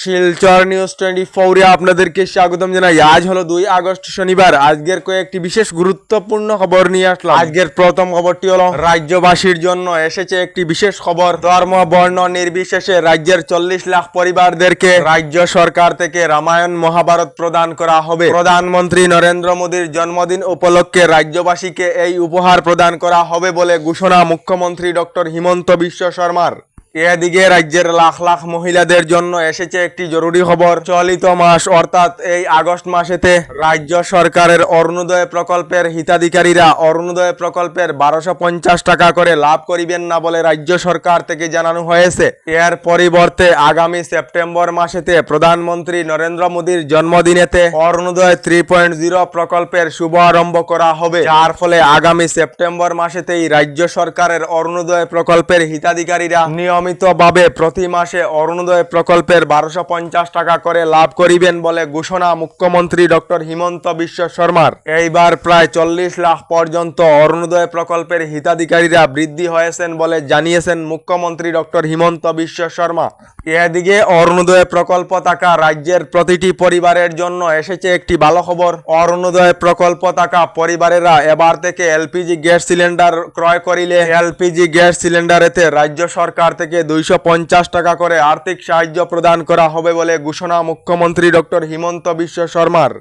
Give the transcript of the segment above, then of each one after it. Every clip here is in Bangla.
শিলচর নিউজ টোয়েন্টি ফোরে আপনাদেরকে স্বাগতম জানাই। আজ হলো দুই আগস্ট শনিবার। আজকের কয়েকটি বিশেষ গুরুত্বপূর্ণ খবর নিয়ে আসলাম। আজকের প্রথম খবরটি হলো, রাজ্যবাসীর জন্য এসেছে একটি বিশেষ খবর। ধর্ম, বর্ণ নির্বিশেষে রাজ্যের চল্লিশ লাখ পরিবারদেরকে রাজ্য সরকার থেকে রামায়ণ মহাভারত প্রদান করা হবে। প্রধানমন্ত্রী নরেন্দ্র মোদীর জন্মদিন উপলক্ষে রাজ্যবাসীকে এই উপহার প্রদান করা হবে বলে ঘোষণা মুখ্যমন্ত্রী ডক্টর হিমন্ত বিশ্ব শর্মার। এদিকে রাজ্যের লাখ লাখ মহিলাদের জন্য এসেছে একটি জরুরি খবর। চলিত মাস, অর্থাৎ এই আগস্ট মাসেতে রাজ্য সরকারের অরুণোদয় প্রকল্পের হিতাধিকারীরা অরুণোদয় প্রকল্পের বারোশো পঞ্চাশ টাকা করে লাভ করিবেন না বলে রাজ্য সরকার থেকে জানানো হয়েছে। এর পরিবর্তে আগামী সেপ্টেম্বর মাসেতে প্রধানমন্ত্রী নরেন্দ্র মোদীর জন্মদিনেতে অরুণোদয় থ্রি পয়েন্ট জিরো প্রকল্পের শুভারম্ভ করা হবে। যার ফলে আগামী সেপ্টেম্বর মাসেতেই রাজ্য সরকারের অরুণোদয় প্রকল্পের হিতাধিকারীরা নিয়মিতভাবে প্রতি মাসে অরুণোদয় প্রকল্পের বারোশো পঞ্চাশ টাকা করে লাভ করিবেন বলে ঘোষণা মুখ্যমন্ত্রী ডক্টর হিমন্ত বিশ্ব শর্মার। এইবার প্রায় চল্লিশ লাখ পর্যন্ত অরুণোদয় প্রকল্পের হিতাধিকারীরা বৃদ্ধি হয়েছেন বলে জানিয়েছেন মুখ্যমন্ত্রী ডক্টর হিমন্ত বিশ্ব শর্মা। এদিকে অরুণোদয় প্রকল্প থাকা রাজ্যের প্রতিটি পরিবারের জন্য এসেছে একটি ভালো খবর। অরুণোদয় প্রকল্প থাকা পরিবারেরা এবার থেকে এলপিজি গ্যাস সিলিন্ডার ক্রয় করিলে এলপিজি গ্যাস সিলিন্ডারেতে রাজ্য সরকার থেকে দুইশো পঞ্চাশ টাকা করে আর্থিক সাহায্য প্রদান করা হবে বলে ঘোষণা মুখ্যমন্ত্রী ডক্টর হিমন্ত বিশ্ব শর্মার।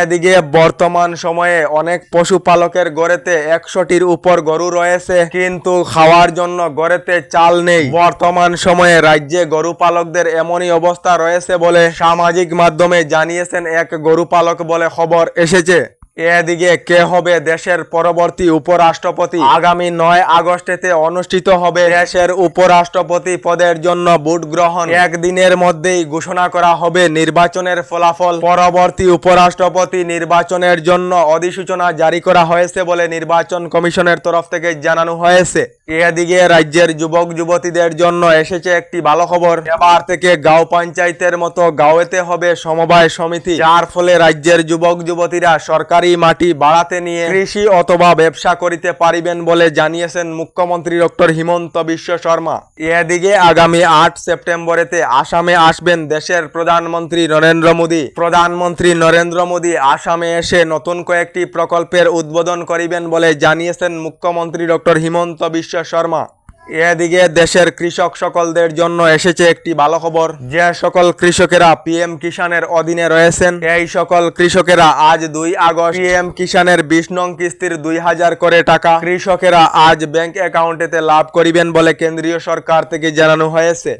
এদিকে বর্তমান সময়ে অনেক পশুপালকের গড়েতে একশোটির উপর গরু রয়েছে, কিন্তু খাওয়ার জন্য গড়েতে চাল নেই। বর্তমান সময়ে রাজ্যে গরু পালকদের এমনই অবস্থা রয়েছে বলে সামাজিক মাধ্যমে জানিয়েছেন এক গরু পালক বলে খবর এসেছে। এদিকে কে হবে দেশের পরবর্তী উপরাষ্ট্রপতি? আগামী নয় আগস্টেতে অনুষ্ঠিত হবে দেশের উপরাষ্ট্রপতি পদের জন্য ভোট গ্রহণ। একদিনের মধ্যেই ঘোষণা করা হবে নির্বাচনের ফলাফল। পরবর্তী উপরাষ্ট্রপতি নির্বাচনের জন্য অধিসূচনা জারি করা হয়েছে বলে নির্বাচন কমিশনের তরফ থেকে জানানো হয়েছে। এদিকে রাজ্যের যুবক, যুবতীদের জন্য এসেছে একটি ভালো খবর। এবার থেকে গাঁও পঞ্চায়েতের মতো গাঁওয়েতে হবে সমবায় সমিতি। যার ফলে রাজ্যের যুবক, যুবতীরা সরকারি মাটি বাড়াতে নিয়ে কৃষি অথবা ব্যবসা করিতে পারিবেন বলে জানিয়েছেন মুখ্যমন্ত্রী ডক্টর হিমন্ত বিশ্ব শর্মা। এদিকে আগামী আট সেপ্টেম্বরেতে আসামে আসবেন দেশের প্রধানমন্ত্রী নরেন্দ্র মোদী। প্রধানমন্ত্রী নরেন্দ্র মোদী আসামে এসে নতুন কয়েকটি প্রকল্পের উদ্বোধন করিবেন বলে জানিয়েছেন মুখ্যমন্ত্রী ডক্টর হিমন্ত বিশ্ব শর্মা। এদিকে দেশের কৃষক সকলদের জন্য এসেছে একটি ভালো খবর। যে সকল কৃষকেরা পিএম কিষানের অধীনে রয়েছেন, এই সকল কৃষকেরা আজ দুই আগস্ট পিএম কিষানের বিশ নং কিস্তির দুই হাজার করে টাকা কৃষকেরা আজ ব্যাংক অ্যাকাউন্টেতে লাভ করিবেন বলে কেন্দ্রীয় সরকার থেকে জানানো হয়েছে।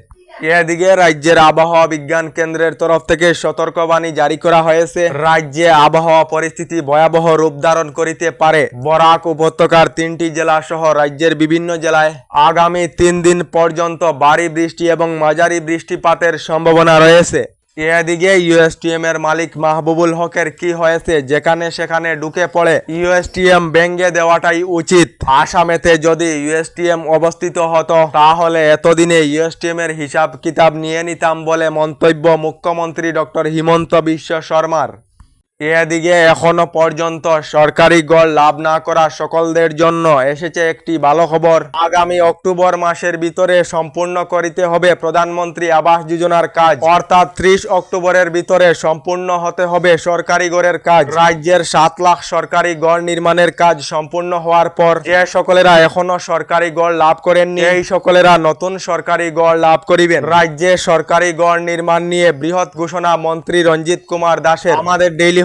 এদিকে রাজ্যের আবহাওয়া বিজ্ঞান কেন্দ্রের তরফ থেকে সতর্কবাণী জারি করা হয়েছে। রাজ্যে আবহাওয়া পরিস্থিতি ভয়াবহ রূপ ধারণ করিতে পারে। বরাক উপত্যকার তিনটি জেলা সহ রাজ্যের বিভিন্ন জেলায় আগামী তিন দিন পর্যন্ত বাড়ি বৃষ্টি এবং মাঝারি বৃষ্টিপাতের সম্ভাবনা রয়েছে। এদিকে ইউএসটিএম এর মালিক মাহবুবুল হকের কি হয়েছে? যেখানে সেখানে ঢুকে পড়ে ইউএসটিএম ব্যাঙ্গে দেওয়াটাই উচিত। আসামেতে যদি ইউএসটিএম অবস্থিত হতো, তাহলে এতদিনে ইউএসটিএম এর হিসাব কিতাব নিয়ে নিতাম বলে মন্তব্য মুখ্যমন্ত্রী ডক্টর হিমন্ত বিশ্ব শর্মার। এদিকে এখনও পর্যন্ত সরকারি গড় লাভ না করা সকলদের জন্য এসেছে একটি ভালো খবর। আগামী অক্টোবর মাসের ভিতরে সম্পূর্ণ করিতে হবে প্রধানমন্ত্রী আবাস যোজনার কাজ। অর্থাৎ ত্রিশ অক্টোবরের ভিতরে সম্পূর্ণ হতে হবে সরকারি গড়ের কাজ। রাজ্যের সাত লাখ সরকারি গড় নির্মাণের কাজ সম্পূর্ণ হওয়ার পর যে সকলেরা এখনও সরকারি গড় লাভ করেননি। এই সকলেরা নতুন সরকারি গড় লাভ করিবেন। রাজ্যে সরকারি গড় নির্মাণ নিয়ে বৃহৎ ঘোষণা মন্ত্রী রঞ্জিত কুমার দাসের। আমাদের ডেইলি